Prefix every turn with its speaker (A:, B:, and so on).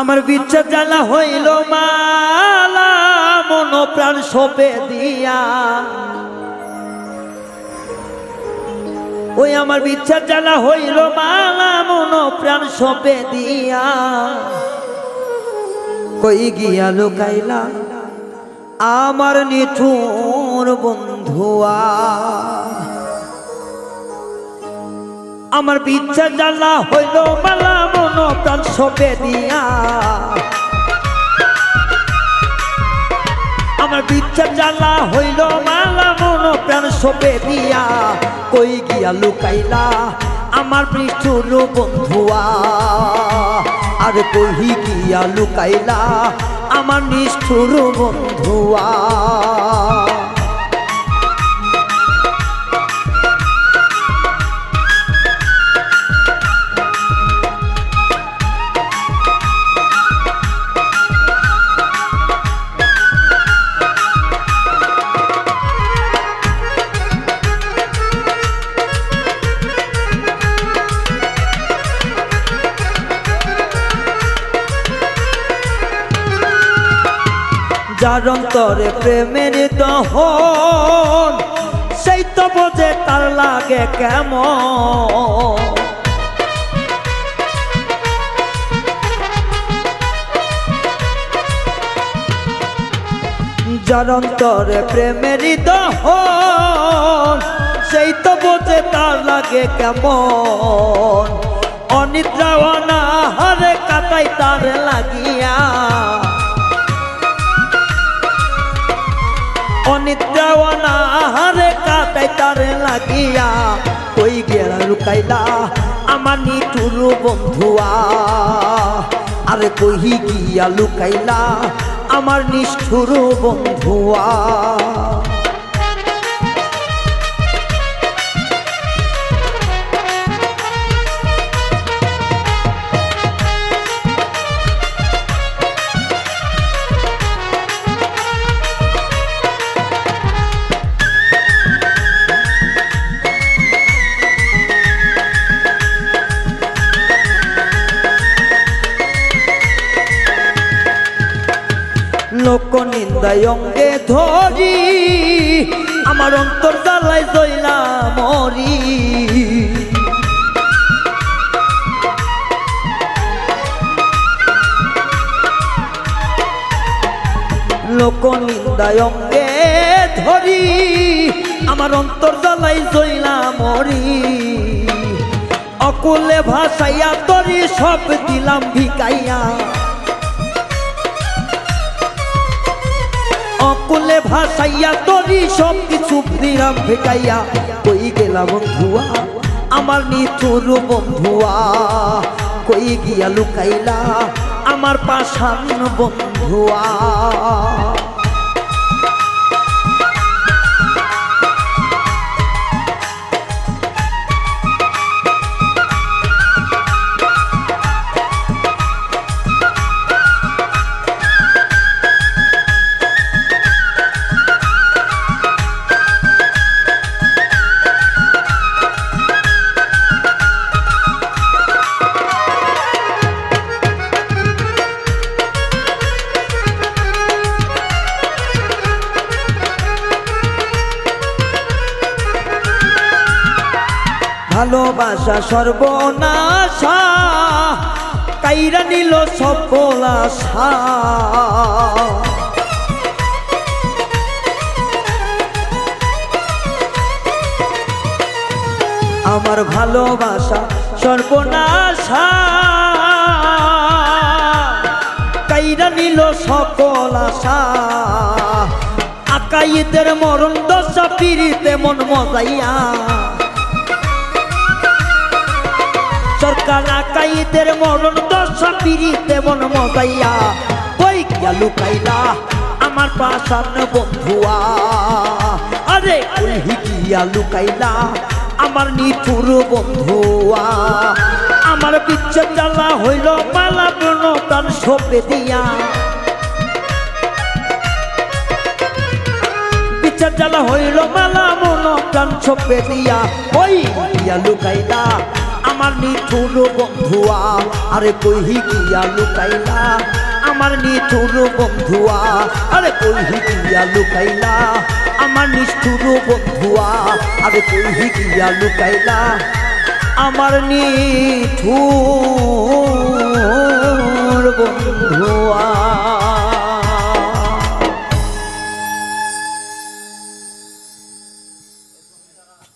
A: আমার বিচ্ছা জ্বালা হইল মালা, মন প্রাণ সপে দিয়া। ওই আমার বিচ্ছা জ্বালা হইল মালা, মন প্রাণ সপে দিয়া। কই গিয়া লুকাইলা আমার নিঠুর বন্ধুয়া? আমার বিচ্ছা জ্বালা হইল মালা, মন প্রাণ সপে দিয়া। আমার বিচ্ছা জ্বালা হইল, মালা মন প্রাণ সপে দিয়া। কই গিয়া লুকাইলা আমার পৃষ্ঠুর বন্ধুয়া? আর কহি গিয়া লুকাইলা আমার নিষ্ঠুর বন্ধুয়া? যার অন্তরে প্রেমের দহন সেই তো বোঝে তার লাগে কেমন। যার অন্তরে প্রেমের দহন সেই তো বোঝে তার লাগে কেমন। অনিদ্রা অনাহারে কাটাই তার লাগিয়া। অনিদ্রাওয়ানা হারে কাটাই লাগিয়া কই গেলা লুকাইলা আমার নিটুর বন্ধুয়া। আরে কহি গিয়া লুকাইলা আমার নিষ্ঠুর বন্ধুয়া। লোক নিন্দায় অঙ্গে ধরি, আমার অন্তর জ্বালায় জইলা মরি। লোক নিন্দায় অঙ্গে ধরি, আমার অন্তর জ্বালাই জইলা মরি। অকুলে ভাসাইয়া তরি, সব দিলাম ভিকাইয়া। অকুলে ভাসাইয়া তরি সব কিছু দিলাম ভেকাইয়া কই গেলাম বন্ধুয়া? আমার নিথুর বন্ধুয়া, কই গিয়া লুকাইলা? আমার পাশান বন্ধুয়া। ভালোবাসা সর্বনাশা, কাইরা নিল সকল আশা আমার ভালোবাসা সর্বনাশা, কাইরা নিল সকল আশা আকাইদের মরণ দশা পিড়িতে মন মজাইয়া। সরকার আকাইদের মরণ দশা পিড়িতে মন মজাইয়া বই গিয়া লুকাইলা আমার পাশান বন্ধুয়া। আরে উলহি গিয়া লুকাইলা আমার নিঠুর বন্ধুয়া। আমার বিচ্ছেদ জ্বালা হইল মালা প্রাণ সপে দিয়া। বিচার জ্বালা হইল মালা মন প্রাণ সপে দিয়া। ওই লুকাইলা আমার নিঠুর বন্ধুয়া, আরে কইহি গিয়া লুকাইলা? আমার নিঠুর বন্ধুয়া, আরে কইহি গিয়া লুকাইলা? আমার নিষ্ঠুর বন্ধুয়া, আরে কইহি গিয়া লুকাইলা? আমার নিঠুর